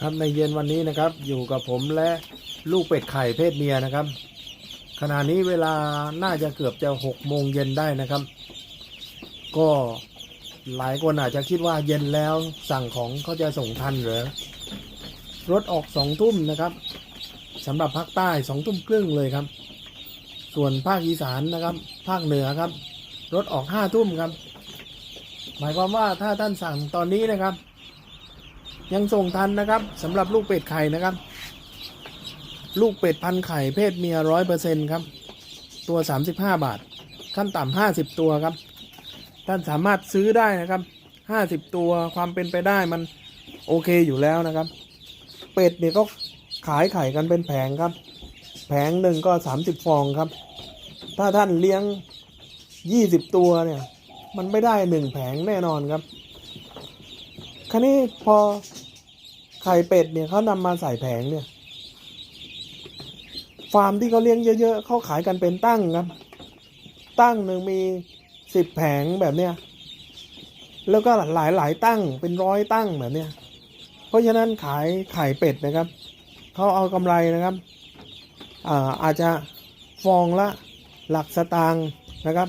ครับในเย็นวันนี้นะครับอยู่กับผมและลูกเป็ดไข่เพศเมียนะครับ ขณะนี้เวลาน่าจะเกือบจะหกโมงเย็นได้นะครับ ก็หลายคนอาจจะคิดว่าเย็นแล้วสั่งของเขาจะส่งทันหรือรถออกสองทุ่มนะครับสำหรับภาคใต้สองทุ่มครึ่งเลยครับ ส่วนภาคอีสานนะครับ ภาคเหนือครับ รถออกห้าทุ่มครับ หมายความว่าถ้าท่านสั่งตอนนี้นะครับ ยังส่งทันนะครับสำหรับลูกเป็ดไข่นะครับ ลูกเป็ดพันไข่เพศเมียร้อยเปอร์เซ็นครับ ตัว 35 บาท ขั้นต่ำ50ตัวครับ ท่านสามารถซื้อได้นะครับ50ตัวความเป็นไปได้มันโอเคอยู่แล้วนะครับ เป็ดเนี่ยก็ขายไข่กันเป็นแผงครับ แผงหนึ่งก็ 30 ฟองครับ ถ้าท่านเลี้ยง 20 ตัวเนี่ย มันไม่ได้หนึ่งแผงแน่นอนครับ คราวนี้พอ ข่เป็ดเนี่ยเขานำมาใส่แผงเนี่ย ฟาร์มที่เขาเลี้ยงเยอะๆเขาขายกันเป็นตั้งครับ ตั้งหนึ่งมีสิบแผงแบบเนี้ยแล้วก็หลายหลายๆตั้งเป็นร้อยตั้งแบบเนี้ยเพราะฉะนั้นขายไข่เป็ดนะครับเขาเอากำไรนะครับอาอาจจะฟองละหลักสตางค์นะครับ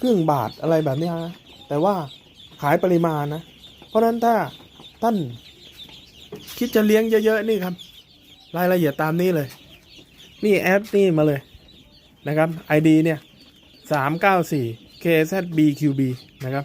ครึ่งบาทอะไรแบบนี้นะแต่ว่าขายปริมาณนะ เพราะฉะนั้นถ้าท่าน คิดจะเลี้ยงเยอะๆนี่ครับ รายละเอียดตามนี้เลย นี่แอดนี่มาเลยนะครับ ID เนี่ยสามเก้าสี่ KZBQB นะครับ